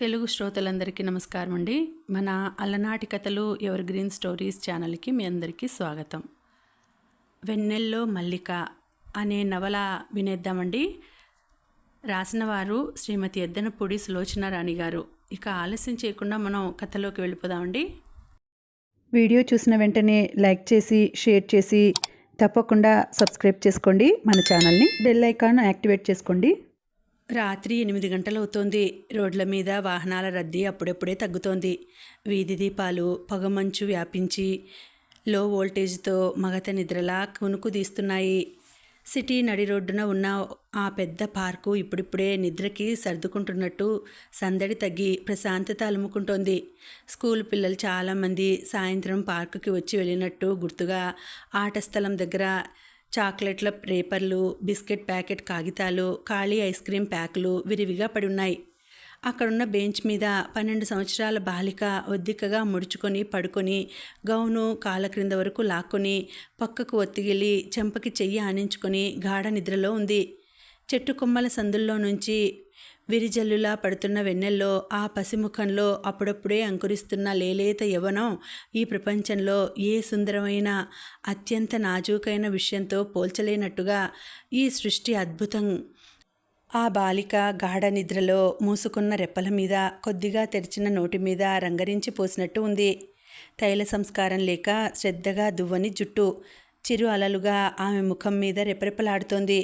తెలుగు శ్రోతలందరికీ నమస్కారం అండి మన అలనాటి కథలు ఎవర్ గ్రీన్ స్టోరీస్ ఛానల్కి మీ అందరికీ స్వాగతం. వెన్నెల్లో మల్లిక అనే నవల వినేద్దామండి. రాసిన వారు శ్రీమతి ఎద్దనపూడి సులోచన రాణి గారు. ఇక ఆలస్యం చేయకుండా మనం కథలోకి వెళ్ళిపోదామండి. వీడియో చూసిన వెంటనే లైక్ చేసి షేర్ చేసి తప్పకుండా సబ్స్క్రైబ్ చేసుకోండి. మన ఛానల్ని బెల్ ఐకాన్ యాక్టివేట్ చేసుకోండి. రాత్రి ఎనిమిది గంటలవుతోంది. రోడ్ల మీద వాహనాల రద్దీ అప్పుడప్పుడే తగ్గుతోంది. వీధి దీపాలు పొగమంచు వ్యాపించి లో వోల్టేజ్తో మగత నిద్రలా కునుకు తీస్తున్నాయి. సిటీ నడి రోడ్డున ఉన్న ఆ పెద్ద పార్కు ఇప్పుడిప్పుడే నిద్రకి సర్దుకుంటున్నట్టు సందడి తగ్గి ప్రశాంతత అలుముకుంటోంది. స్కూల్ పిల్లలు చాలామంది సాయంత్రం పార్కుకి వచ్చి వెళ్ళినట్టు గుర్తుగా ఆట స్థలం దగ్గర చాక్లెట్ల రేపర్లు బిస్కెట్ ప్యాకెట్ కాగితాలు ఖాళీ ఐస్ క్రీం ప్యాకులు విరివిగా పడి ఉన్నాయి అక్కడున్న బెంచ్ మీద పన్నెండు సంవత్సరాల బాలిక ఒద్దికగా ముడుచుకొని పడుకొని గౌను కాళ్ళ క్రింద వరకు లాక్కొని పక్కకు ఒత్తిగిలి చెంపకి చెయ్యి ఆనించుకొని గాఢ నిద్రలో ఉంది. చెట్టు కొమ్మల సందుల్లో నుంచి విరిజల్లులా పడుతున్న వెన్నెల్లో ఆ పసిముఖంలో అప్పుడప్పుడే అంకురిస్తున్న లేలేత యవనం ఈ ప్రపంచంలో ఏ సుందరమైన అత్యంత నాజూకైన విషయంతో పోల్చలేనట్టుగా ఈ సృష్టి అద్భుతం. ఆ బాలిక గాఢ నిద్రలో మూసుకున్న రెప్పల మీద కొద్దిగా తెరిచిన నోటి మీద రంగరించి పోసినట్టు ఉంది. తైల సంస్కారం లేక శ్రద్ధగా దువ్వని జుట్టు. చిరు అలలుగా ఆమె ముఖం మీద రెపరెపలాడుతోంది.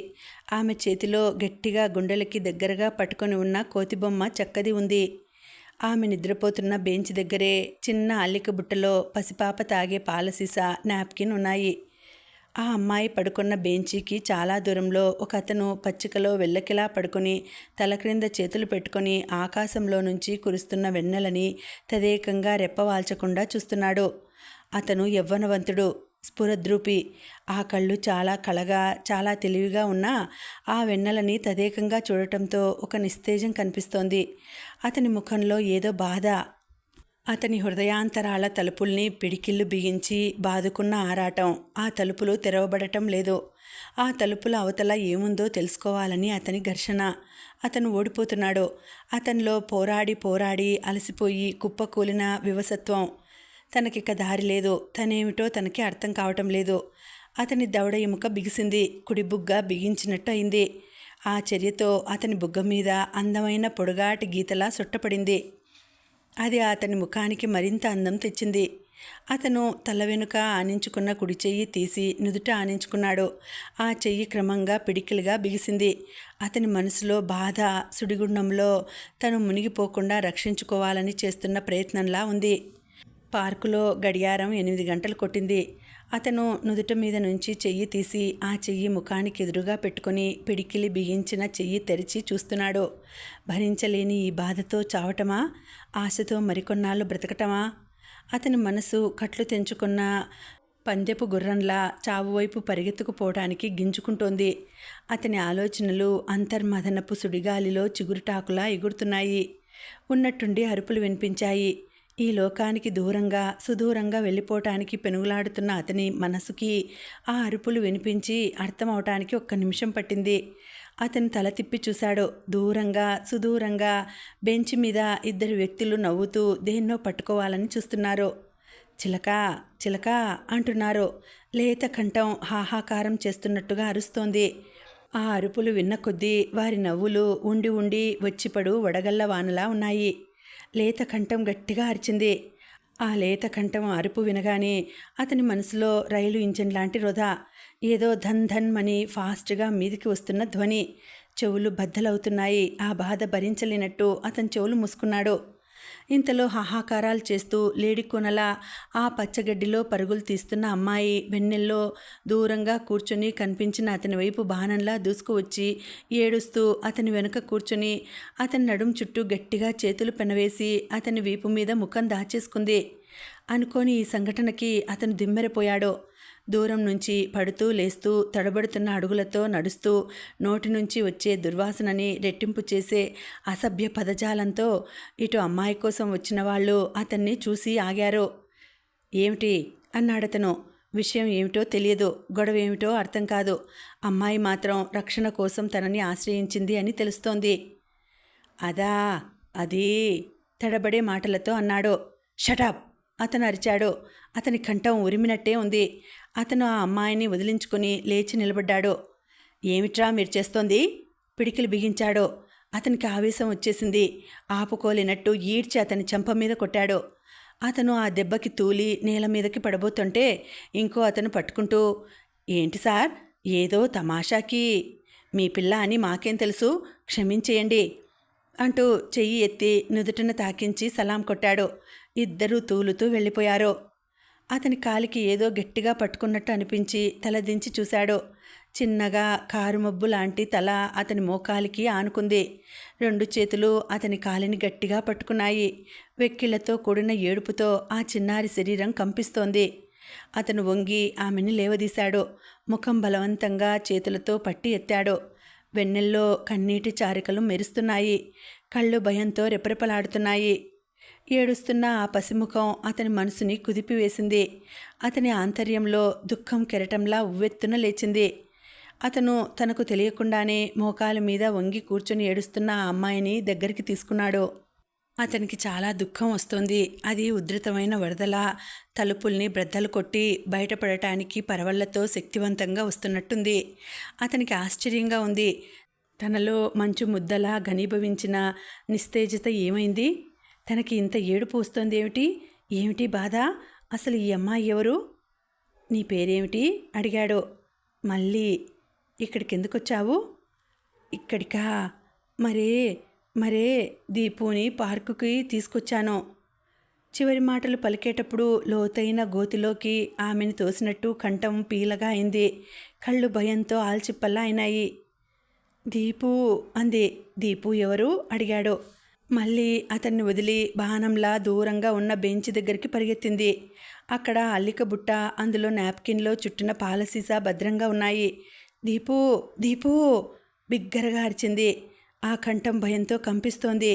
ఆమె చేతిలో గట్టిగా గుండెలకి దగ్గరగా పట్టుకొని ఉన్న కోతిబొమ్మ చక్కది ఉంది. ఆమె నిద్రపోతున్న బెంచ్ దగ్గరే చిన్న అల్లిక బుట్టలో పసిపాప తాగే పాల సీసా నాప్కిన్ ఉన్నాయి. ఆ అమ్మాయి పడుకున్న బెంచీకి చాలా దూరంలో ఒక అతను పచ్చికలో వెళ్ళకిలా పడుకొని తల క్రింద చేతులు పెట్టుకొని ఆకాశంలో నుంచి కురుస్తున్న వెన్నెలని తదేకంగా రెప్పవాల్చకుండా చూస్తున్నాడు. అతను యవ్వనవంతుడు. స్ఫురద్రూపి. ఆ కళ్ళు చాలా కళగా చాలా తెలివిగా ఉన్నా ఆ వెన్నెలని తదేకంగా చూడటంతో ఒక నిస్తేజం కనిపిస్తోంది. అతని ముఖంలో ఏదో బాధ. అతని హృదయాంతరాల తలుపుల్ని పిడికిళ్ళు బిగించి బాదుకున్న ఆరాటం. ఆ తలుపులు తెరవబడటం లేదు. ఆ తలుపుల అవతల ఏముందో తెలుసుకోవాలని అతని ఘర్షణ. అతను ఓడిపోతున్నాడు. అతనిలో పోరాడి పోరాడి అలసిపోయి కుప్పకూలిన వివసత్వం. తనకిక దారి లేదు తనేమిటో తనకి అర్థం కావటం లేదు అతని దవడ ఎముక బిగిసింది కుడి బుగ్గ బిగించినట్టు అయింది ఆ చర్యతో అతని బుగ్గ మీద అందమైన పొడుగాటి గీతలా సుట్టపడింది. అది అతని ముఖానికి మరింత అందం తెచ్చింది. అతను తల వెనుక ఆనించుకున్న కుడి చెయ్యి తీసి నుదుట ఆనించుకున్నాడు. ఆ చెయ్యి క్రమంగా పిడికిలుగా బిగిసింది. అతని మనసులో బాధ సుడిగుండంలో తను మునిగిపోకుండా రక్షించుకోవాలని చేస్తున్న ప్రయత్నంలా ఉంది. పార్కులో గడియారం ఎనిమిది గంటలు కొట్టింది. అతను నుదుట మీద నుంచి చెయ్యి తీసి ఆ చెయ్యి ముఖానికి ఎదురుగా పెట్టుకొని పిడికిలి బిగించిన చెయ్యి తెరిచి చూస్తున్నాడు. భరించలేని ఈ బాధతో చావటమా? ఆశతో మరికొన్నాళ్ళు బ్రతకటమా? అతని మనసు కట్లు తెంచుకున్న పందెపు గుర్రంలా చావువైపు పరిగెత్తుకుపోవడానికి గింజుకుంటోంది. అతని ఆలోచనలు అంతర్మదనపు సుడిగాలిలో చిగురుటాకులా ఎగురుతున్నాయి. ఉన్నట్టుండి అరుపులు వినిపించాయి. ఈ లోకానికి దూరంగా సుదూరంగా వెళ్ళిపోవటానికి పెనుగులాడుతున్న అతని మనసుకి ఆ అరుపులు వినిపించి అర్థమవటానికి ఒక్క నిమిషం పట్టింది. అతను తల తిప్పి చూశాడు. దూరంగా సుదూరంగా బెంచ్ మీద ఇద్దరు వ్యక్తులు నవ్వుతూ దేన్నో పట్టుకోవాలని చూస్తున్నారు. చిలక చిలక అంటున్నారు. లేత కంఠం హాహాకారం చేస్తున్నట్టుగా అరుస్తోంది. ఆ అరుపులు విన్న కొద్దీ వారి నవ్వులు ఉండి ఉండి వచ్చిపడు వడగళ్ళ వానలా ఉన్నాయి. లేత కంఠం గట్టిగా అరిచింది. ఆ లేత కంఠం అరుపు వినగానే అతని మనసులో రైలు ఇంజన్ లాంటి వృధా ఏదో ధన్ ధన్ మని ఫాస్ట్గా మీదికి వస్తున్న ధ్వని. చెవులు బద్దలవుతున్నాయి. ఆ బాధ భరించలేనట్టు అతని చెవులు మూసుకున్నాడు. ఇంతలో హాహాకారాలు చేస్తూ లేడికొనలా ఆ పచ్చగడ్డిలో పరుగులు తీస్తున్న అమ్మాయి వెన్నెల్లో దూరంగా కూర్చొని కనిపించిన అతని వైపు బాణంలా దూసుకువచ్చి ఏడుస్తూ అతని వెనుక కూర్చొని అతని నడుం చుట్టూ గట్టిగా చేతులు పెనవేసి అతని వీపు మీద ముఖం దాచేసుకుంది. అనుకోని ఈ సంఘటనకి అతను దిమ్మెరపోయాడో దూరం నుంచి పడుతూ లేస్తూ తడబడుతున్న అడుగులతో నడుస్తూ నోటి నుంచి వచ్చే దుర్వాసనని రెట్టింపు చేసే అసభ్య పదజాలంతో ఇటు అమ్మాయి కోసం వచ్చిన వాళ్ళు అతన్ని చూసి ఆగారు. ఏమిటి? అన్నాడతను విషయం ఏమిటో తెలియదు గొడవ ఏమిటో అర్థం కాదు. అమ్మాయి మాత్రం రక్షణ కోసం తనని ఆశ్రయించింది అని తెలుస్తోంది. అదా అది తడబడే మాటలతో అన్నాడు. షటాప్ అతను అరిచాడు. అతని కంఠం ఉరిమినట్టే ఉంది. అతను ఆ అమ్మాయిని వదిలించుకుని లేచి నిలబడ్డాడు. ఏమిట్రా మీరు చేస్తోంది? పిడికిలు బిగించాడు. అతనికి ఆవేశం వచ్చేసింది. ఆపుకోలేనట్టు ఈడ్చి అతని చెంప మీద కొట్టాడు. అతను ఆ దెబ్బకి తూలి నేల మీదకి పడబోతుంటే ఇంకో అతను పట్టుకుంటూ ఏంటి సార్? ఏదో తమాషాకి. మీ పిల్ల అని మాకేం తెలుసు? క్షమించేయండి అంటూ చెయ్యి ఎత్తి నుదుటను తాకించి సలాం కొట్టాడు. ఇద్దరూ తూలుతూ వెళ్ళిపోయారు. అతని కాలికి ఏదో గట్టిగా పట్టుకున్నట్టు అనిపించి తలదించి చూశాడు. చిన్నగా కారు మబ్బు లాంటి తల అతని మోకాలికి ఆనుకుంది. రెండు చేతులు అతని కాలిని గట్టిగా పట్టుకున్నాయి. వెక్కిళ్ళతో కూడిన ఏడుపుతో ఆ చిన్నారి శరీరం కంపిస్తోంది. అతను వంగి ఆమెని లేవదీశాడు. ముఖం బలవంతంగా చేతులతో పట్టి ఎత్తాడు. వెన్నెల్లో కన్నీటి చారికలు మెరుస్తున్నాయి. కళ్ళు భయంతో రెపరెపలాడుతున్నాయి. ఏడుస్తున్న ఆ పసిముఖం అతని మనసుని కుదిపివేసింది. అతని ఆంతర్యంలో దుఃఖం కెరటంలా ఉవ్వెత్తున లేచింది. అతను తనకు తెలియకుండానే మోకాల మీద వంగి కూర్చొని ఏడుస్తున్న ఆ అమ్మాయిని దగ్గరికి తీసుకున్నాడు. అతనికి చాలా దుఃఖం వస్తుంది. అది ఉధృతమైన వరదల తలుపుల్ని బ్రద్దలు కొట్టి బయటపడటానికి పరవళ్ళతో శక్తివంతంగా వస్తున్నట్టుంది. అతనికి ఆశ్చర్యంగా ఉంది. తనలో మంచు ముద్దలా ఘనీభవించిన నిస్తేజత ఏమైంది? తనకి ఇంత ఏడుపు వస్తుంది ఏమిటి? ఏమిటి బాధ? అసలు ఈ అమ్మాయి ఎవరు? నీ పేరేమిటి? అడిగాడు. మళ్ళీ ఇక్కడికి ఎందుకు వచ్చావు ఇక్కడికా? మరే మరే దీపుని పార్కుకి తీసుకొచ్చాను. చివరి మాటలు పలికేటప్పుడు లోతైన గోతిలోకి ఆమెను తోసినట్టు కంఠం పీలగా అయింది. కళ్ళు భయంతో ఆల్చిప్పల్లా అయినాయి. దీపు అంది. దీపు ఎవరు? అడిగాడు. మళ్ళీ అతన్ని వదిలి బాణంలా దూరంగా ఉన్న బెంచ్ దగ్గరికి పరిగెత్తింది. అక్కడ అల్లిక బుట్ట అందులో నాప్కిన్లో చుట్టిన పాల సీసా భద్రంగా ఉన్నాయి. దీపు దీపు! బిగ్గరగా అరిచింది. ఆ కంఠం భయంతో కంపిస్తోంది.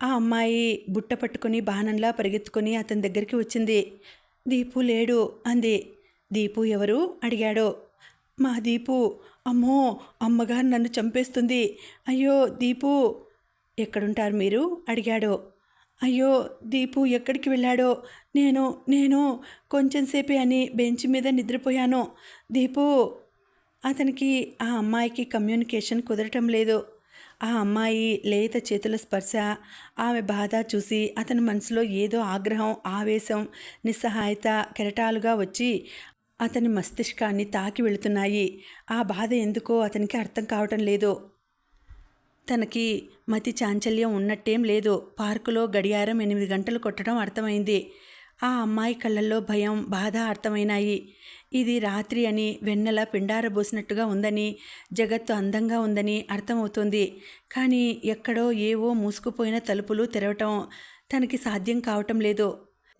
ఆ అమ్మాయి బుట్ట పట్టుకుని బాణంలా పరిగెత్తుకుని అతని దగ్గరికి వచ్చింది. దీపు లేడు అంది. దీపు ఎవరు? అడిగాడు. మా దీపు. అమ్మో! అమ్మగారు నన్ను చంపేస్తుంది. అయ్యో! దీపు! ఎక్కడుంటారు మీరు? అడిగాడు. అయ్యో దీపు ఎక్కడికి వెళ్ళాడో? నేను నేను కొంచెంసేపే అని బెంచ్ మీద నిద్రపోయాను. దీపు అతనికి ఆ అమ్మాయికి కమ్యూనికేషన్ కుదరటం లేదు. ఆ అమ్మాయి లేత చేతుల స్పర్శ ఆమె బాధ చూసి అతని మనసులో ఏదో ఆగ్రహం ఆవేశం నిస్సహాయత కెరటాలుగా వచ్చి అతని మస్తిష్కాన్ని తాకి వెళుతున్నాయి. ఆ బాధ ఎందుకో అతనికి అర్థం కావటం లేదు. తనకి మతి చాంచల్యం ఉన్నట్టేం లేదు. పార్కులో గడియారం ఎనిమిది గంటలు కొట్టడం అర్థమైంది. ఆ అమ్మాయి కళ్ళల్లో భయం బాధ అర్థమైనాయి. ఇది రాత్రి అని వెన్నెల పిండారబోసినట్టుగా ఉందని జగత్తు అందంగా ఉందని అర్థమవుతుంది. కానీ ఎక్కడో ఏవో మూసుకుపోయిన తలుపులు తెరవటం తనకి సాధ్యం కావటం లేదు.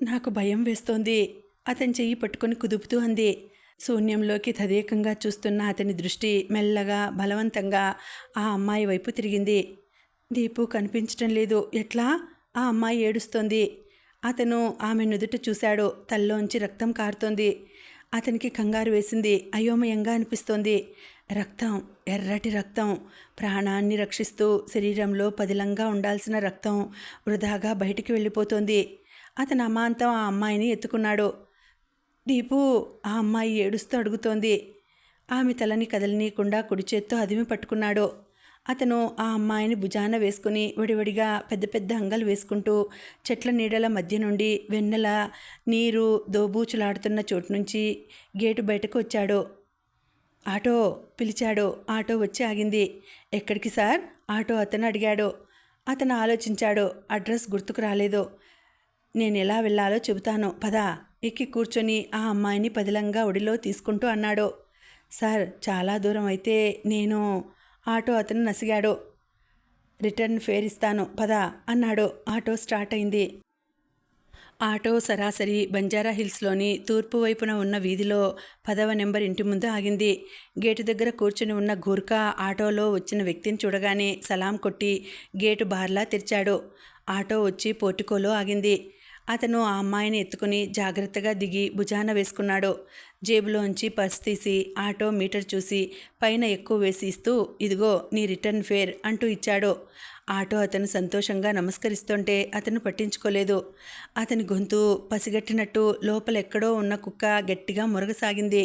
నాకు భయం వేస్తోంది. అతని చెయ్యి పట్టుకొని కుదుపుతూ అంది. శూన్యంలోకి తదేకంగా చూస్తున్న అతని దృష్టి మెల్లగా బలవంతంగా ఆ అమ్మాయి వైపు తిరిగింది. దీపు కనిపించటం లేదు. ఎట్లా? ఆ అమ్మాయి ఏడుస్తోంది. అతను ఆమె నుదుట చూశాడు. తల్లోంచి రక్తం కారుతోంది. అతనికి కంగారు వేసింది. అయోమయంగా అనిపిస్తోంది. రక్తం ఎర్రటి రక్తం. ప్రాణాన్ని రక్షిస్తూ శరీరంలో పదిలంగా ఉండాల్సిన రక్తం వృధాగా బయటికి వెళ్ళిపోతోంది. అతను అమాంతం ఆ అమ్మాయిని ఎత్తుకున్నాడు. దీపు ఆ అమ్మాయి ఏడుస్తూ అడుగుతోంది. ఆమె తలని కదలనీయకుండా కుడి చేత్తో అదిమి పట్టుకున్నాడు. అతను ఆ అమ్మాయిని భుజాన వేసుకుని విడివిడిగా పెద్ద పెద్ద అంగలు వేసుకుంటూ చెట్ల నీడల మధ్య నుండి వెన్నెల నీరు దోబూచులాడుతున్న చోటు నుంచి గేటు బయటకు వచ్చాడు. ఆటో పిలిచాడు. ఆటో వచ్చి ఆగింది. ఎక్కడికి సార్? ఆటో అతను అడిగాడు. అతను ఆలోచించాడు. అడ్రస్ గుర్తుకు రాలేదు. నేను ఎలా వెళ్ళాలో చెబుతాను. పదా. ఎక్కి కూర్చొని ఆ అమ్మాయిని పదిలంగా ఒడిలో తీసుకుంటూ అన్నాడు. సార్ చాలా దూరం అయితే నేను ఆటో అతను నసిగాడు. రిటర్న్ ఫేర్ ఇస్తాను పదా అన్నాడు. ఆటో స్టార్ట్ అయింది. ఆటో సరాసరి బంజారా హిల్స్లోని తూర్పు వైపున ఉన్న వీధిలో పదవ నెంబర్ ఇంటి ముందు ఆగింది. గేటు దగ్గర కూర్చుని ఉన్న గూర్ఖా ఆటోలో వచ్చిన వ్యక్తిని చూడగానే సలాం కొట్టి గేటు బార్లా తెరిచాడు. ఆటో వచ్చి పోర్టికోలో ఆగింది. అతను ఆ అమ్మాయిని ఎత్తుకుని జాగ్రత్తగా దిగి భుజాన వేసుకున్నాడు. జేబులోంచి పర్స్ తీసి ఆటో మీటర్ చూసి పైన ఎక్కువ వేసి ఇస్తూ ఇదిగో నీ రిటర్న్ ఫేర్ అంటూ ఇచ్చాడు. ఆటో అతను సంతోషంగా నమస్కరిస్తుంటే అతను పట్టించుకోలేదు. అతని గొంతు పసిగట్టినట్టు లోపల ఎక్కడో ఉన్న కుక్క గట్టిగా మురగసాగింది.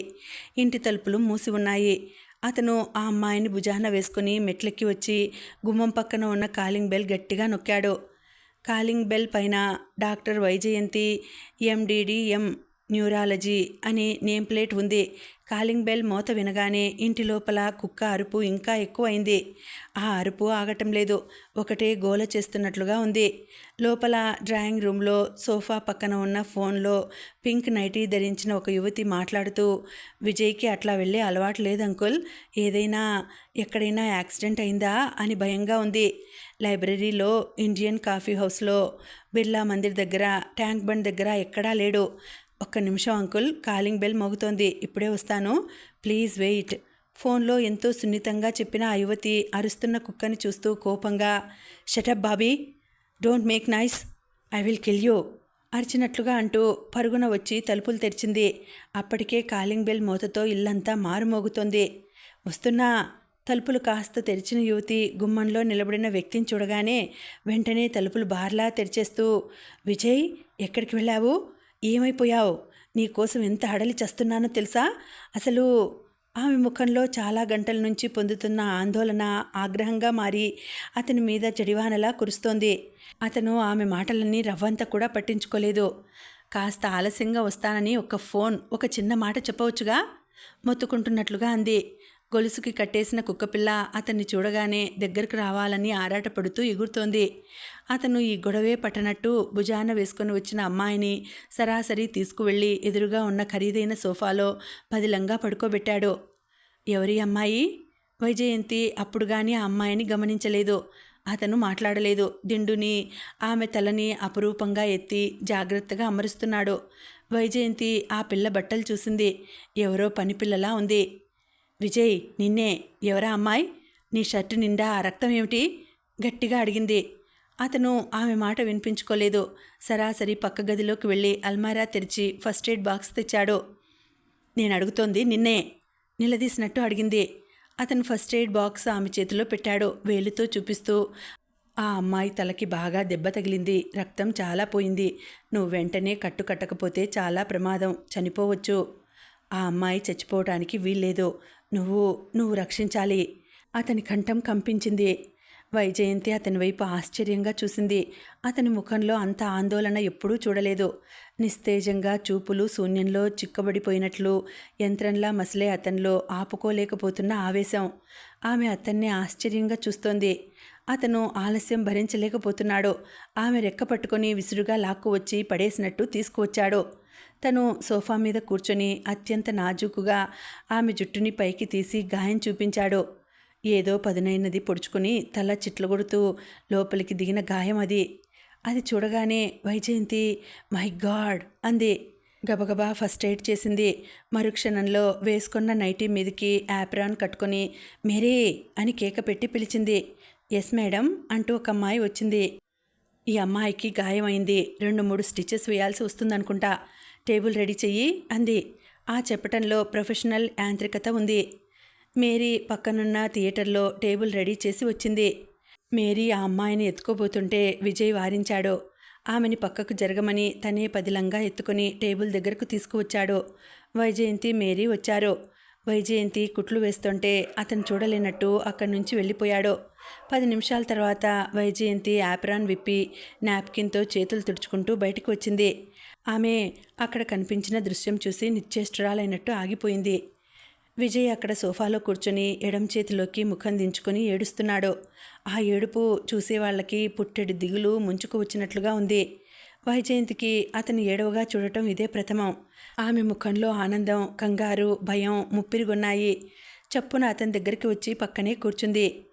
ఇంటి తలుపులు మూసి ఉన్నాయి. అతను ఆ అమ్మాయిని భుజాన వేసుకుని మెట్లెక్కి వచ్చి గుమ్మం పక్కన ఉన్న కాలింగ్ బెల్ గట్టిగా నొక్కాడు. కాలింగ్ బెల్ పైన doctor Vaijayanti MD DM neurology అని నేమ్ ప్లేట్ ఉంది. కాలింగ్ బెల్ మోత వినగానే ఇంటి లోపల కుక్క అరుపు ఇంకా ఎక్కువైంది. ఆ అరుపు ఆగటం లేదు. ఒకటే గోల చేస్తున్నట్లుగా ఉంది. లోపల డ్రాయింగ్ రూమ్లో సోఫా పక్కన ఉన్న ఫోన్లో పింక్ నైటీ ధరించిన ఒక యువతి మాట్లాడుతూ విజయ్కి అట్లా వెళ్ళే అలవాటు లేదు అంకుల్. ఏదైనా ఎక్కడైనా యాక్సిడెంట్ అయిందా? అని భయంగా ఉంది. లైబ్రరీలో ఇండియన్ కాఫీ హౌస్లో బిర్లా మందిర్ దగ్గర ట్యాంక్ బండ్ దగ్గర ఎక్కడా లేడు. ఒక్క నిమిషం అంకుల్ కాలింగ్ బెల్ మోగుతోంది. ఇప్పుడే వస్తాను. Please wait. ఫోన్లో ఎంతో సున్నితంగా చెప్పిన ఆ యువతి అరుస్తున్న కుక్కని చూస్తూ కోపంగా shut up Bobby don't make noise I will kill you అరిచినట్లుగా అంటూ పరుగున వచ్చి తలుపులు తెరిచింది. అప్పటికే కాలింగ్ బెల్ మూతతో ఇల్లంతా మారుమోగుతోంది. వస్తున్నా తలుపులు కాస్త తెరిచిన యువతి గుమ్మంలో నిలబడిన వ్యక్తిని చూడగానే వెంటనే తలుపులు బార్లా తెరిచేస్తూ విజయ్ ఎక్కడికి వెళ్ళావు? ఏమైపోయావు? నీకోసం ఎంత హడలి చస్తున్నానో తెలుసా? అసలు ఆమె ముఖంలో చాలా గంటల నుంచి పొందుతున్న ఆందోళన ఆగ్రహంగా మారి అతని మీద జడివానలా కురుస్తోంది. అతను ఆమె మాటలన్నీ రవ్వంతా కూడా పట్టించుకోలేదు. కాస్త ఆలస్యంగా వస్తానని ఒక ఫోన్ ఒక చిన్న మాట చెప్పవచ్చుగా? మొత్తుకుంటున్నట్లుగా అంది. గొలుసుకి కట్టేసిన కుక్కపిల్ల అతన్ని చూడగానే దగ్గరకు రావాలని ఆరాటపడుతూ ఎగురుతోంది. అతను ఈ గొడవే పట్టనట్టు భుజాన వేసుకొని వచ్చిన అమ్మాయిని సరాసరి తీసుకువెళ్ళి ఎదురుగా ఉన్న ఖరీదైన సోఫాలో పదిలంగా పడుకోబెట్టాడు. ఎవరి అమ్మాయి? వైజయంతి అప్పుడు కానీ ఆ అమ్మాయిని గమనించలేదు. అతను మాట్లాడలేదు. దిండుని ఆమె తలని అపురూపంగా ఎత్తి జాగ్రత్తగా అమరుస్తున్నాడు. వైజయంతి ఆ పిల్ల బట్టలు చూసింది. ఎవరో పని పిల్లలా ఉంది. విజయ్ నిన్నే ఎవరా అమ్మాయి? నీ షర్టు నిండా ఆ రక్తం ఏమిటి? గట్టిగా అడిగింది. అతను ఆమె మాట వినిపించుకోలేదు. సరాసరి పక్క గదిలోకి వెళ్ళి అల్మారా తెరిచి ఫస్ట్ ఎయిడ్ బాక్స్ తెచ్చాడు. నేను అడుగుతోంది నిన్నే నిలదీసినట్టు అడిగింది. అతను ఫస్ట్ ఎయిడ్ బాక్స్ ఆమె చేతిలో పెట్టాడు. వేలుతో చూపిస్తూ ఆ అమ్మాయి తలకి బాగా దెబ్బ తగిలింది. రక్తం చాలా పోయింది. నువ్వు వెంటనే కట్టు కట్టకపోతే చాలా ప్రమాదం. చనిపోవచ్చు. ఆ అమ్మాయి చచ్చిపోవటానికి వీల్లేదు. నువ్వు నువ్వు రక్షించాలి. అతని కంఠం కంపించింది. వైజయంతి అతని వైపు ఆశ్చర్యంగా చూసింది. అతని ముఖంలో అంత ఆందోళన ఎప్పుడూ చూడలేదు. నిస్తేజంగా చూపులు శూన్యంలో చిక్కబడిపోయినట్లు యంత్రంలా మసలే అతనిలో ఆపుకోలేకపోతున్న ఆవేశం. ఆమె అతన్ని ఆశ్చర్యంగా చూస్తోంది. అతను ఆలస్యం భరించలేకపోతున్నాడు. ఆమె రెక్క పట్టుకొని విసురుగా లాక్కు వచ్చి పడేసినట్టు తీసుకువచ్చాడు. తను సోఫా మీద కూర్చొని అత్యంత నాజూకుగా ఆమె జుట్టుని పైకి తీసి గాయం చూపించాడు. ఏదో పదునైనది పొడుచుకుని తల చిట్లగొడుతూ లోపలికి దిగిన గాయం అది. అది చూడగానే వైజయంతి మై గాడ్ అంది. గబగబా ఫస్ట్ ఎయిడ్ చేసింది. మరుక్షణంలో వేసుకున్న నైటీ మీదకి యాప్రాన్ కట్టుకొని మేరీ అని కేక పెట్టి పిలిచింది. ఎస్ మేడం అంటూ ఒక అమ్మాయి వచ్చింది. ఈ అమ్మాయికి గాయమైంది. రెండు మూడు స్టిచెస్ వేయాల్సి వస్తుందనుకుంటా. టేబుల్ రెడీ చెయ్యి అంది. ఆ చెప్పటంలో ప్రొఫెషనల్ యాంత్రికత ఉంది. మేరీ పక్కనున్న థియేటర్లో టేబుల్ రెడీ చేసి వచ్చింది. మేరీ ఆ అమ్మాయిని ఎత్తుకోబోతుంటే విజయ్ వారించాడు. ఆమెని పక్కకు జరగమని తనే పదిలంగా ఎత్తుకొని టేబుల్ దగ్గరకు తీసుకువచ్చాడు. వైజయంతి మేరీ వచ్చారు. వైజయంతి కుట్లు వేస్తుంటే అతను చూడలేనట్టు అక్కడి నుంచి వెళ్ళిపోయాడు. పది నిమిషాల తర్వాత వైజయంతి యాప్రాన్ విప్పి నాప్కిన్తో చేతులు తుడుచుకుంటూ బయటకు వచ్చింది. ఆమె అక్కడ కనిపించిన దృశ్యం చూసి నిశ్చేష్టురాలైనట్టు ఆగిపోయింది. విజయ్ అక్కడ సోఫాలో కూర్చొని ఎడం చేతిలోకి ముఖం దించుకొని ఏడుస్తున్నాడు. ఆ ఏడుపు చూసేవాళ్ళకి పుట్టెడు దిగులు ముంచుకు వచ్చినట్లుగా ఉంది. వైజయంతికి అతని ఏడవగా చూడటం ఇదే ప్రథమం. ఆమె ముఖంలో ఆనందం కంగారు భయం ముప్పిరిగొన్నాయి. చప్పున అతని దగ్గరికి వచ్చి పక్కనే కూర్చుంది.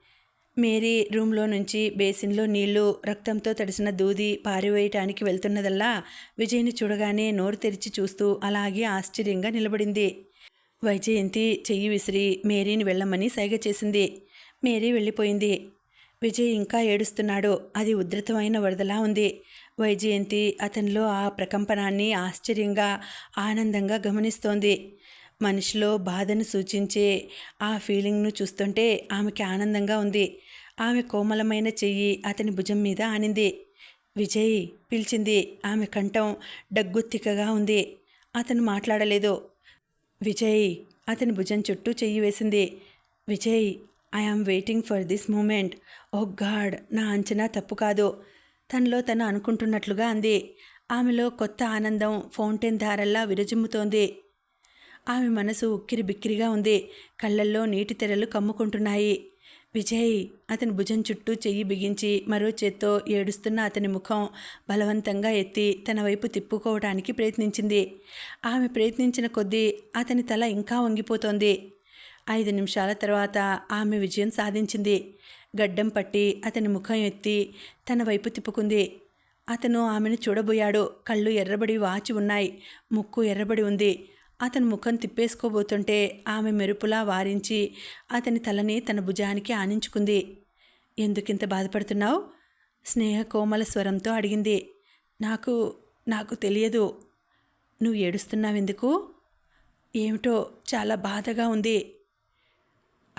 మేరీ రూమ్లో నుంచి బేసిన్లో నీళ్ళు రక్తంతో తడిసిన దూది పారివేయటానికి వెళ్తున్నదల్లా విజయ్ని చూడగానే నోరు తెరిచి చూస్తూ అలాగే ఆశ్చర్యంగా నిలబడింది. వైజయంతి చెయ్యి విసిరి మేరీని వెళ్ళమని సైగ చేసింది. మేరీ వెళ్ళిపోయింది. విజయ్ ఇంకా ఏడుస్తున్నాడు. అది ఉధృతమైన వరదలా ఉంది. వైజయంతి అతనిలో ఆ ప్రకంపనాన్ని ఆశ్చర్యంగా ఆనందంగా గమనిస్తోంది. మనిషిలో బాధను సూచించే ఆ ఫీలింగ్ను చూస్తుంటే ఆమెకి ఆనందంగా ఉంది. ఆమె కోమలమైన చెయ్యి అతని భుజం మీద ఆనింది. విజయ్ పిలిచింది. ఆమె కంఠం డగ్గుత్తికగా ఉంది. అతను మాట్లాడలేదు. విజయ్ అతని భుజం చుట్టూ చెయ్యి వేసింది. Vijay I am waiting for this moment oh god నా అంచనా తప్పు కాదు. తనలో తను అనుకుంటున్నట్లుగా అంది. ఆమెలో కొత్త ఆనందం ఫౌంటైన్ ధారల్లా విరజిమ్ముతోంది. ఆమె మనసు ఉక్కిరి బిక్కిరిగా ఉంది. కళ్ళల్లో నీటి తెరలు కమ్ముకుంటున్నాయి. విజయ్ అతని భుజం చుట్టూ చెయ్యి బిగించి మరో చేత్తో ఏడుస్తున్న అతని ముఖం బలవంతంగా ఎత్తి తన వైపు తిప్పుకోవడానికి ప్రయత్నించింది. ఆమె ప్రయత్నించిన కొద్దీ అతని తల ఇంకా వంగిపోతోంది. ఐదు నిమిషాల తర్వాత ఆమె విజయం సాధించింది. గడ్డం పట్టి అతని ముఖం ఎత్తి తన వైపు తిప్పుకుంది. అతను ఆమెను చూడబోయాడు. కళ్ళు ఎర్రబడి వాచి ఉన్నాయి. ముక్కు ఎర్రబడి ఉంది. అతను ముఖం తిప్పేసుకోబోతుంటే ఆమె మెరుపులా వారించి అతని తలని తన భుజానికి ఆనించుకుంది. ఎందుకింత బాధపడుతున్నావు? స్నేహ కోమల స్వరంతో అడిగింది. నాకు నాకు తెలియదు. నువ్వు ఏడుస్తున్నావెందుకు? ఏమిటో చాలా బాధగా ఉంది.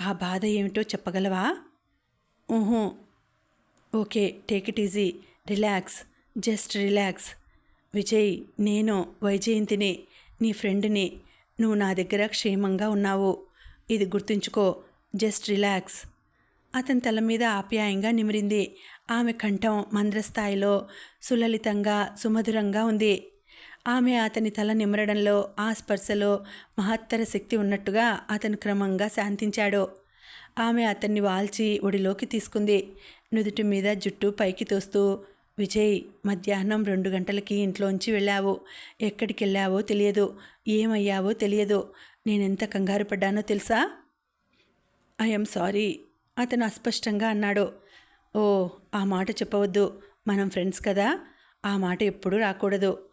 ఆ బాధ ఏమిటో చెప్పగలవా? ఊహూ. Okay take it easy. Relax. Just relax. Vijay నేను వైజయంతిని నీ ఫ్రెండ్ని నువ్వు నా దగ్గర క్షేమంగా ఉన్నావు. ఇది గుర్తుంచుకో. Just relax. అతని తల మీద ఆప్యాయంగా నిమిరింది. ఆమె కంఠం మంద్రస్థాయిలో సులలితంగా సుమధురంగా ఉంది. ఆమె అతని తల నిమరడంలో ఆ స్పర్శలో మహత్తర శక్తి ఉన్నట్టుగా అతను క్రమంగా శాంతించాడు. ఆమె అతన్ని వాల్చి ఒడిలోకి తీసుకుంది. నుదుటి మీద జుట్టు పైకి తోస్తూ విజయ్ మధ్యాహ్నం రెండు గంటలకి ఇంట్లోంచి వెళ్ళావు ఎక్కడికి వెళ్ళావో తెలియదు. ఏమయ్యావో తెలియదు. నేనెంత కంగారు పడ్డానో తెలుసా? I'm sorry. అతను అస్పష్టంగా అన్నాడు. ఓ ఆ మాట చెప్పవద్దు. మనం ఫ్రెండ్స్ కదా. ఆ మాట ఎప్పుడూ రాకూడదు.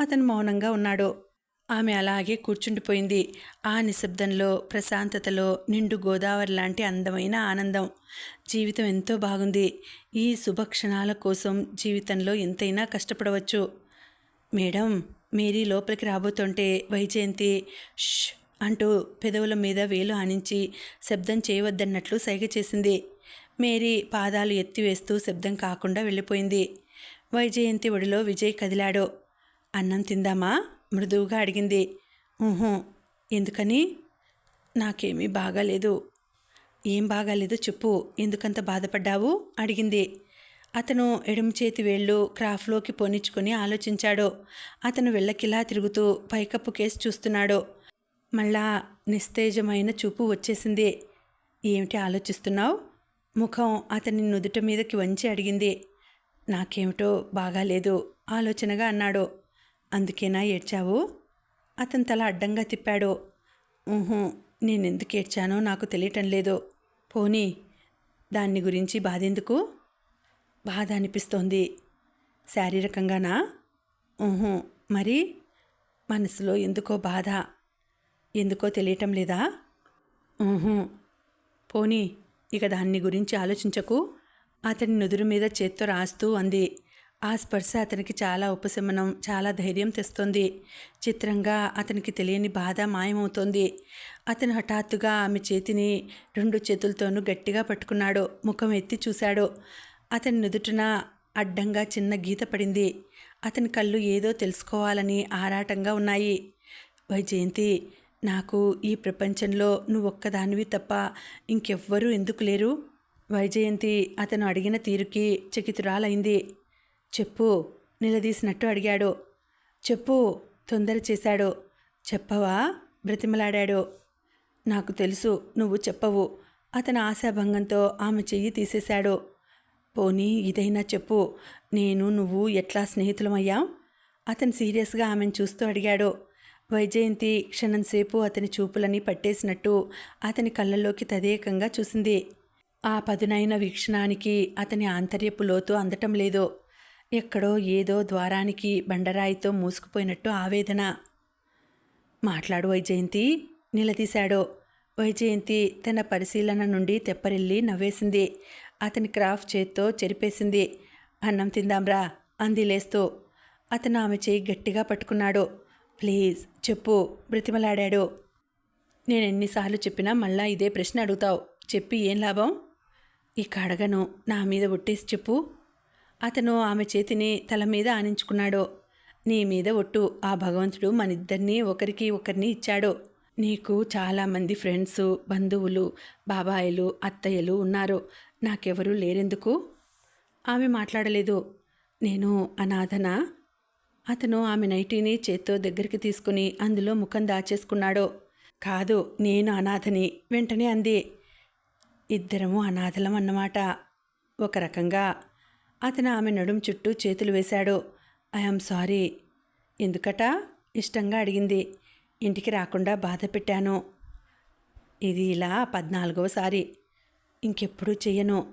అతను మౌనంగా ఉన్నాడు. ఆమె అలాగే కూర్చుండిపోయింది. ఆ నిశ్శబ్దంలో ప్రశాంతతలో నిండు గోదావరి లాంటి అందమైన ఆనందం. జీవితం ఎంతో బాగుంది. ఈ శుభక్షణాల కోసం జీవితంలో ఎంతైనా కష్టపడవచ్చు. మేడం మేరీ లోపలికి రాబోతుంటే వైజయంతి ష్ అంటూ పెదవుల మీద వేలు ఆనించి శబ్దం చేయవద్దన్నట్లు సైగ చేసింది. మేరీ పాదాలు ఎత్తివేస్తూ శబ్దం కాకుండా వెళ్ళిపోయింది. వైజయంతి ఒడిలో విజయ్ కదిలాడు. అన్నం తిందామా? మృదువుగా అడిగింది. ఊహూ ఎందుకని? నాకేమీ బాగాలేదు. ఏం బాగాలేదో చెప్పు ఎందుకంత బాధపడ్డావు? అడిగింది. అతను ఎడమ చేతి వేళ్ళు క్రాఫ్లోకి పోనిచ్చుకొని ఆలోచించాడు. అతను వెళ్ళకిలా తిరుగుతూ పైకప్పు కేసు చూస్తున్నాడు. మళ్ళా నిస్తేజమైన చూపు వచ్చేసింది. ఏమిటి ఆలోచిస్తున్నావు? ముఖం అతని నుదుట మీదకి వంచి అడిగింది. నాకేమిటో బాగాలేదు ఆలోచనగా అన్నాడు. అందుకేనా ఏడ్చావు? అతను తల అడ్డంగా తిప్పాడు. ఊహూ నేనెందుకు ఏడ్చానో నాకు తెలియటం లేదు. పోనీ దాన్ని గురించి బాధెందుకు? బాధ అనిపిస్తోంది. శారీరకంగానా? ఊహూ మరి మనసులో ఎందుకో బాధ? ఎందుకో తెలియటం లేదా? ఊహూ పోనీ ఇక దాన్ని గురించి ఆలోచించకు. అతని నుదురు మీద చేత్తో రాస్తూ అంది. ఆ స్పర్శ అతనికి చాలా ఉపశమనం చాలా ధైర్యం తెస్తుంది. చిత్రంగా అతనికి తెలియని బాధ మాయమవుతోంది. అతను హఠాత్తుగా ఆమె చేతిని రెండు చేతులతోనూ గట్టిగా పట్టుకున్నాడు. ముఖం ఎత్తి చూశాడు. అతని నుదుటిన అడ్డంగా చిన్న గీత పడింది. అతని కళ్ళు ఏదో తెలుసుకోవాలని ఆరాటంగా ఉన్నాయి. వైజయంతి నాకు ఈ ప్రపంచంలో నువ్వొక్కదానివి తప్ప ఇంకెవ్వరూ ఎందుకు లేరు? వైజయంతి అతను అడిగిన తీరుకి చకితురాలైంది. చెప్పు నిలదీసినట్టు అడిగాడు. చెప్పు తొందర చేశాడు. చెప్పవా? బ్రతిమలాడాడు. నాకు తెలుసు నువ్వు చెప్పవు. అతను ఆశాభంగంతో ఆమె చెయ్యి తీసేశాడు. పోనీ ఇదైనా చెప్పు నేను నువ్వు ఎట్లా స్నేహితులమయ్యాం? అతను సీరియస్గా ఆమెను చూస్తూ అడిగాడు. వైజయంతి క్షణంసేపు అతని చూపులని పట్టేసినట్టు అతని కళ్ళల్లోకి తదేకంగా చూసింది. ఆ పదునైన వీక్షణానికి అతని ఆంతర్యపు లోతు అందటం లేదు. ఎక్కడో ఏదో ద్వారానికి బండరాయితో మూసుకుపోయినట్టు ఆవేదన. మాట్లాడు వైజయంతి. నిలదీశాడు. వైజయంతి తన పరిశీలన నుండి తెప్పరిల్లి నవ్వేసింది. అతని క్రాఫ్ చేత్తో చెరిపేసింది. అన్నం తిందాంరా అంది లేస్తూ. అతను ఆమె చేయి గట్టిగా పట్టుకున్నాడు. ప్లీజ్ చెప్పు బ్రతిమలాడాడు. నేను ఎన్నిసార్లు చెప్పినా మళ్ళా ఇదే ప్రశ్న అడుగుతావు. చెప్పి ఏం లాభం? ఇక అడగను. నా మీద ఒట్టేసి చెప్పు. అతను ఆమె చేతిని తల మీద ఆనించుకున్నాడు. నీ మీద ఒట్టు. ఆ భగవంతుడు మనిద్దరినీ ఒకరికి ఒకరిని ఇచ్చాడు. నీకు చాలామంది ఫ్రెండ్స్ బంధువులు బాబాయిలు అత్తయ్యలు ఉన్నారు. నాకెవరూ లేరెందుకు? ఆమె మాట్లాడలేదు. నేను అనాథనా? అతను ఆమె నైటీని చేత్తో దగ్గరికి తీసుకుని అందులో ముఖం దాచేసుకున్నాడు. కాదు నేను అనాథని. వెంటనే అంది. ఇద్దరము అనాథలం అన్నమాట. ఒక రకంగా అతను ఆమె నడుం చుట్టూ చేతులు వేశాడు. I'm sorry. ఎందుకట? ఇష్టంగా అడిగింది. ఇంటికి రాకుండా బాధ పెట్టాను. ఇది ఇలా పద్నాలుగవసారి ఇంకెప్పుడు చెయ్యను.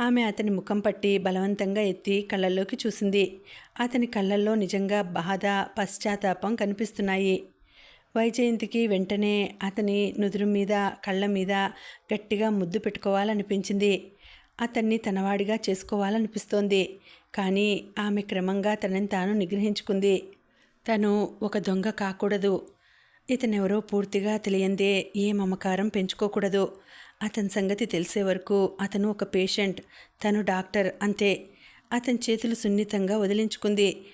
ఆమె అతని ముఖం పట్టి బలవంతంగా ఎత్తి కళ్ళల్లోకి చూసింది. అతని కళ్ళల్లో నిజంగా బాధ పశ్చాత్తాపం కనిపిస్తున్నాయి. వైజయంతికి వెంటనే అతని నుదురు మీద కళ్ళ మీద గట్టిగా ముద్దు పెట్టుకోవాలనిపించింది. అతన్ని తనవాడిగా చేసుకోవాలనిపిస్తోంది. కానీ ఆమె క్రమంగా తనని తాను నిగ్రహించుకుంది. తను ఒక దొంగ కాకూడదు. ఇతనెవరో పూర్తిగా తెలియందే ఏ మమకారం పెంచుకోకూడదు. అతని సంగతి తెలిసే వరకు అతను ఒక పేషెంట్ తను డాక్టర్ అంతే. అతని చేతులు సున్నితంగా వదిలించుకుంది.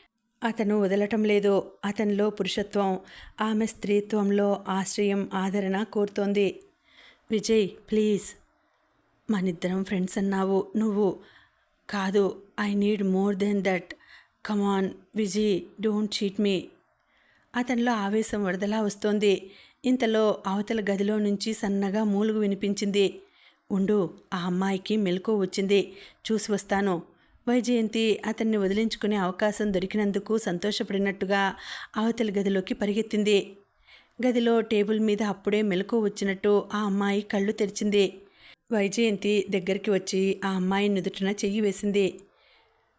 అతను వదలటం లేదు. అతనిలో పురుషత్వం ఆమె స్త్రీత్వంలో ఆశ్రయం ఆదరణ కోరుతోంది. విజయ్ ప్లీజ్. మనిద్దరం ఫ్రెండ్స్ అన్నావు. నువ్వు కాదు I need more than that come on Viji don't cheat me అతనిలో ఆవేశం వరదలా వస్తోంది. ఇంతలో అవతల గదిలో నుంచి సన్నగా మూలుగు వినిపించింది. ఉండు ఆ అమ్మాయికి మెలకు వచ్చింది. చూసి వస్తాను. వైజయంతి అతన్ని వదిలించుకునే అవకాశం దొరికినందుకు సంతోషపడినట్టుగా అవతలి గదిలోకి పరిగెత్తింది. గదిలో టేబుల్ మీద అప్పుడే మెలకు వచ్చినట్టు ఆ అమ్మాయి కళ్ళు తెరిచింది. వైజయంతి దగ్గరికి వచ్చి ఆ అమ్మాయి నుదుటిన చెయ్యి వేసింది.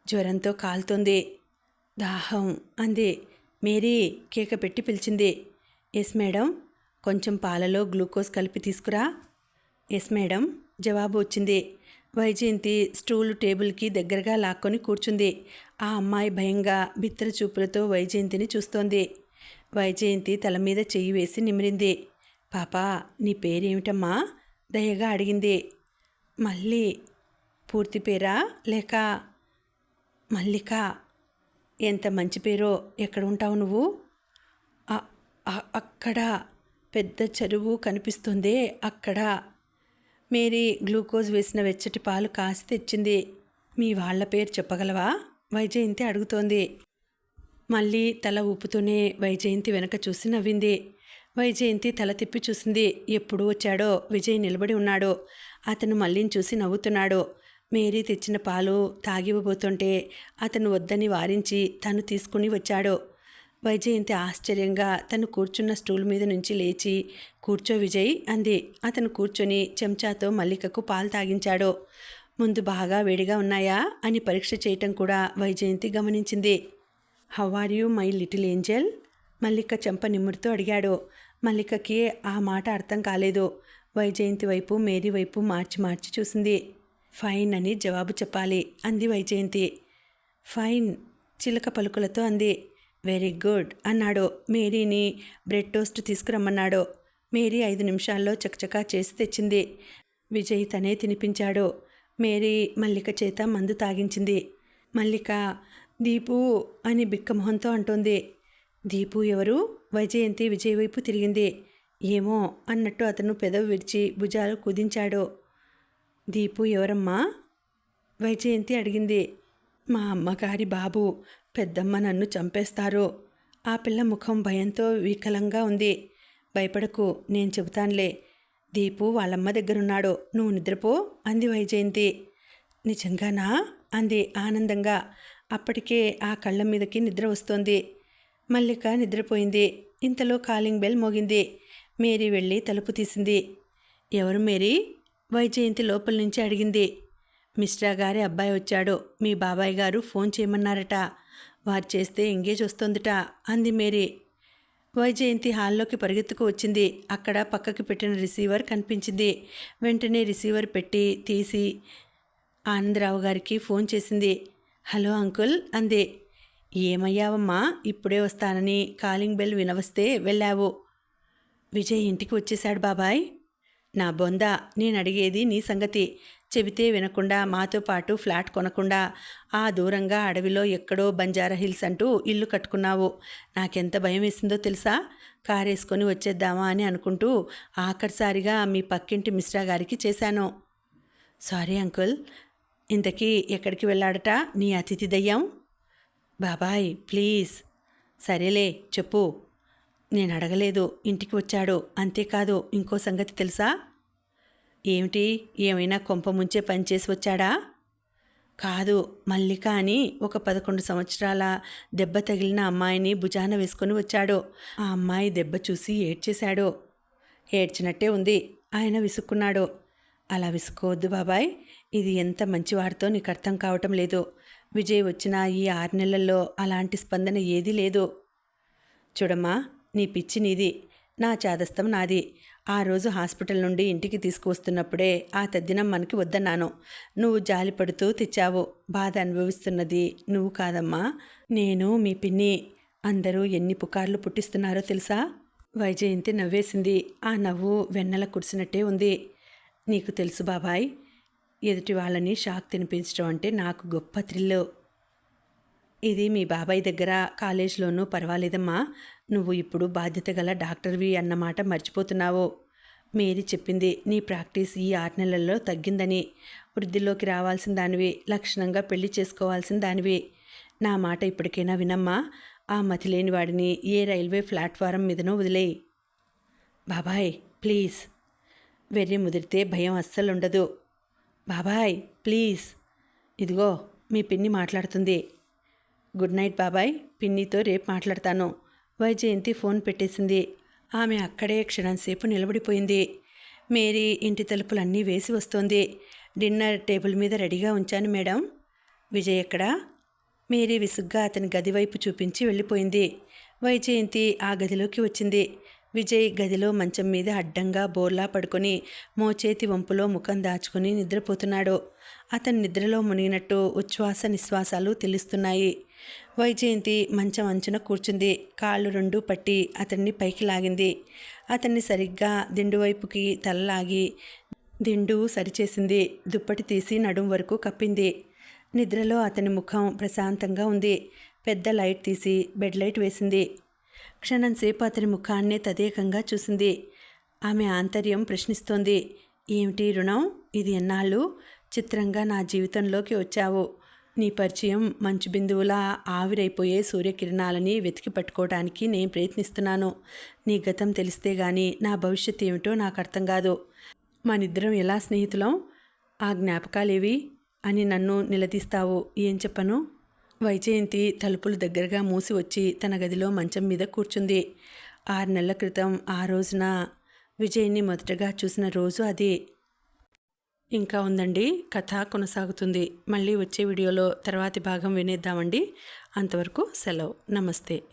జ్వరంతో కాలుతోంది. దాహం అంది. మేరీ కేక పెట్టి పిలిచింది. ఎస్ మేడం కొంచెం పాలలో గ్లూకోజ్ కలిపి తీసుకురా. ఎస్ మేడం జవాబు వచ్చింది. వైజయంతి స్టూల్ టేబుల్కి దగ్గరగా లాక్కొని కూర్చుంది. ఆ అమ్మాయి భయంగా బిత్తర చూపులతో వైజయంతిని చూస్తోంది. వైజయంతి తల మీద చెయ్యి వేసి నిమిరింది. పాపా నీ పేరేమిటమ్మా? దయగా అడిగింది. మళ్ళీ పూర్తి పేరా? లేక మల్లిక ఎంత మంచి పేరో ఎక్కడ ఉంటావు నువ్వు? అక్కడ పెద్ద చెరువు కనిపిస్తుంది. అక్కడ మేరీ గ్లూకోజ్ వేసిన వెచ్చటి పాలు కాసి తెచ్చింది. మీ వాళ్ళ పేరు చెప్పగలవా? వైజయంతి అడుగుతోంది. మళ్ళీ తల ఊపుతూనే వైజయంతి వెనక చూసి నవ్వింది. వైజయంతి తల తిప్పి చూసింది. ఎప్పుడు వచ్చాడో? విజయ్ నిలబడి ఉన్నాడు. అతను మళ్ళీని చూసి నవ్వుతున్నాడు. మేరీ తెచ్చిన పాలు తాగివ్వబోతుంటే అతను వద్దని వారించి తను తీసుకుని వచ్చాడు. వైజయంతి ఆశ్చర్యంగా తను కూర్చున్న స్టూల్ మీద నుంచి లేచి కూర్చో విజయ్ అంది. అతను కూర్చొని చెంచాతో మల్లికకు పాలు తాగించాడు. ముందు బాగా వేడిగా ఉన్నాయా? అని పరీక్ష చేయటం కూడా వైజయంతి గమనించింది. How are you my little angel? Mallika చెంప నిమ్మురుతూ అడిగాడు. మల్లికకి ఆ మాట అర్థం కాలేదు. వైజయంతి వైపు మేరీ వైపు మార్చి మార్చి చూసింది. ఫైన్ అని జవాబు చెప్పాలి అంది వైజయంతి. ఫైన్ చిలక పలుకులతో అంది. వెరీ గుడ్ అన్నాడు. మేరీని బ్రెడ్ టోస్ట్ తీసుకురమ్మన్నాడు. మేరీ ఐదు నిమిషాల్లో చకచకా చేసి తెచ్చింది. విజయ్ తనే తినిపించాడు. మేరీ మల్లిక చేత మందు తాగించింది. మల్లిక దీపు అని బిక్కమొహంతో అంటోంది. దీపు ఎవరు? వైజయంతి విజయ్ వైపు తిరిగింది. ఏమో అన్నట్టు అతను పెదవి విడిచి భుజాలు కుదించాడు. దీపు ఎవరమ్మా? వైజయంతి అడిగింది. మా అమ్మగారి బాబు పెద్దమ్మ నన్ను చంపేస్తారు. ఆ పిల్ల ముఖం భయంతో వికలంగా ఉంది. భయపడకు నేను చెబుతానులే. దీపు వాళ్ళమ్మ దగ్గరున్నాడు. నువ్వు నిద్రపో అంది వైజయంతి. నిజంగానా? అంది ఆనందంగా. అప్పటికే ఆ కళ్ళ మీదకి నిద్ర వస్తోంది. మల్లిక నిద్రపోయింది. ఇంతలో కాలింగ్ బెల్ మోగింది. మేరీ వెళ్ళి తలుపు తీసింది. ఎవరు మేరీ? వైజయంతి లోపల నుంచి అడిగింది. మిశ్రా గారి అబ్బాయి వచ్చాడు. మీ బాబాయ్ గారు ఫోన్ చేయమన్నారట. వారు చేస్తే ఎంగేజ్ వస్తోందిట అంది మేరీ. వైజయంతి హాల్లోకి పరిగెత్తుకు వచ్చింది. అక్కడ పక్కకి పెట్టిన రిసీవర్ కనిపించింది. వెంటనే రిసీవర్ పెట్టి తీసి ఆనందరావు గారికి ఫోన్ చేసింది. హలో అంకుల్ అంది. ఏమయ్యావమ్మా? ఇప్పుడే వస్తానని కాలింగ్ బెల్ వినవస్తే వెళ్ళావు. విజయ్ ఇంటికి వచ్చేశాడు బాబాయ్. నా బొంద నేను అడిగేది నీ సంగతి. చెబితే వినకుండా మాతో పాటు ఫ్లాట్ కొనకుండా ఆ దూరంగా అడవిలో ఎక్కడో బంజారా హిల్స్ అంటూ ఇల్లు కట్టుకున్నావు. నాకెంత భయం వేసిందో తెలుసా? కారు వేసుకొని వచ్చేద్దామా అని అనుకుంటూ ఆఖరిసారిగా మీ పక్కింటి మిశ్రా గారికి చేశాను. సారీ అంకుల్ ఇంతకీ ఎక్కడికి వెళ్ళాడట? నీ అతిథి దయ్యం? బాబాయ్ ప్లీజ్. సరేలే చెప్పు. నేను అడగలేదు ఇంటికి వచ్చాడు. అంతేకాదు ఇంకో సంగతి తెలుసా? ఏమిటి ఏమైనా కొంప ముంచే పనిచేసి వచ్చాడా? కాదు మల్లిక అని ఒక పదకొండు సంవత్సరాల దెబ్బ తగిలిన అమ్మాయిని భుజాన వేసుకొని వచ్చాడు. ఆ అమ్మాయి దెబ్బ చూసి ఏడ్చేశాడు. ఏడ్చినట్టే ఉంది. ఆయన విసుక్కున్నాడు. అలా విసుకోవద్దు బాబాయ్. ఇది ఎంత మంచివాడితో నీకు అర్థం కావటం లేదు. విజయ్ వచ్చిన ఈ ఆరు నెలల్లో అలాంటి స్పందన ఏదీ లేదు. చూడమ్మా నీ పిచ్చి నీది నా చాదస్తం నాది. ఆ రోజు హాస్పిటల్ నుండి ఇంటికి తీసుకువస్తున్నప్పుడే ఆ తద్దినం మనకి వద్దన్నాను. నువ్వు జాలిపడుతూ తెచ్చావు. బాధ అనుభవిస్తున్నది నువ్వు కాదమ్మా నేను మీ పిన్ని. అందరూ ఎన్ని పుకార్లు పుట్టిస్తున్నారో తెలుసా? వైజయంతి నవ్వేసింది. ఆ నవ్వు వెన్నెల కురిసినట్టే ఉంది. నీకు తెలుసు బాబాయ్ ఎదుటి వాళ్ళని షాక్ తినిపించడం అంటే నాకు గొప్ప థ్రిల్లు ఇది మీ బాబాయ్ దగ్గర కాలేజ్లోనూ పర్వాలేదమ్మా. నువ్వు ఇప్పుడు బాధ్యత గల డాక్టర్వి అన్నమాట మర్చిపోతున్నావు. మేరీ చెప్పింది నీ ప్రాక్టీస్ ఈ ఆరు నెలల్లో తగ్గిందని. వృద్ధిలోకి రావాల్సిన దానివి లక్షణంగా పెళ్ళి చేసుకోవాల్సిన దానివి. నా మాట ఇప్పటికైనా వినమ్మా. ఆ మతిలేని వాడిని ఏ రైల్వే ప్లాట్ఫారం మీదనో వదిలేయి. బాబాయ్ ప్లీజ్. వెర్రి ముదిరితే భయం అస్సలు ఉండదు బాబాయ్ ప్లీజ్. ఇదిగో మీ పిన్ని మాట్లాడుతుంది. గుడ్ నైట్ బాబాయ్ పిన్నితో రేపు మాట్లాడతాను. వైజయంతి ఫోన్ పెట్టేసింది. ఆమె అక్కడే క్షణంసేపు నిలబడిపోయింది. మేరీ ఇంటి తలుపులన్నీ వేసి వస్తోంది. డిన్నర్ టేబుల్ మీద రెడీగా ఉంచాను మేడం. విజయ్ ఎక్కడా? మేరీ విసుగ్గా అతని గది వైపు చూపించి వెళ్ళిపోయింది. వైజయంతి ఆ గదిలోకి వచ్చింది. విజయ్ గదిలో మంచం మీద అడ్డంగా బోర్లా పడుకొని మోచేతి వంపులో ముఖం దాచుకుని నిద్రపోతున్నాడు. అతని నిద్రలో మునిగినట్టు ఉచ్ఛ్వాస నిశ్వాసాలు తెలుస్తున్నాయి. వైజయంతి మంచం అంచున కూర్చుంది. కాళ్ళు రెండు పట్టి అతన్ని పైకి లాగింది. అతన్ని సరిగ్గా దిండు వైపుకి తలలాగి దిండు సరిచేసింది. దుప్పటి తీసి నడుం వరకు కప్పింది. నిద్రలో అతని ముఖం ప్రశాంతంగా ఉంది. పెద్ద లైట్ తీసి బెడ్ లైట్ వేసింది. క్షణంసేపు అతని ముఖాన్నే తదేకంగా చూసింది. ఆమె ఆంతర్యం ప్రశ్నిస్తోంది. ఏమిటి రుణం? ఇది ఎన్నాళ్ళు? చిత్రంగా నా జీవితంలోకి వచ్చావు. నీ పరిచయం మంచు బిందువులా ఆవిరైపోయే సూర్యకిరణాలని వెతికి పట్టుకోవడానికి నేను ప్రయత్నిస్తున్నాను. నీ గతం తెలిస్తే గాని నా భవిష్యత్ ఏమిటో నాకు అర్థం కాదు. మనిద్దరం ఎలా స్నేహితులం? ఆ జ్ఞాపకాలేవి? అని నన్ను నిలదీస్తావు. ఏం చెప్పను? వైజయంతి తలుపులు దగ్గరగా మూసి వచ్చి తన గదిలో మంచం మీద కూర్చుంది. ఆరు నెలల క్రితం ఆ రోజున విజయ్ని మొదటగా చూసిన రోజు అది. ఇంకా ఉందండి కథ కొనసాగుతుంది. మళ్ళీ వచ్చే వీడియోలో తర్వాతి భాగం వినేద్దామండి. అంతవరకు సెలవు. నమస్తే.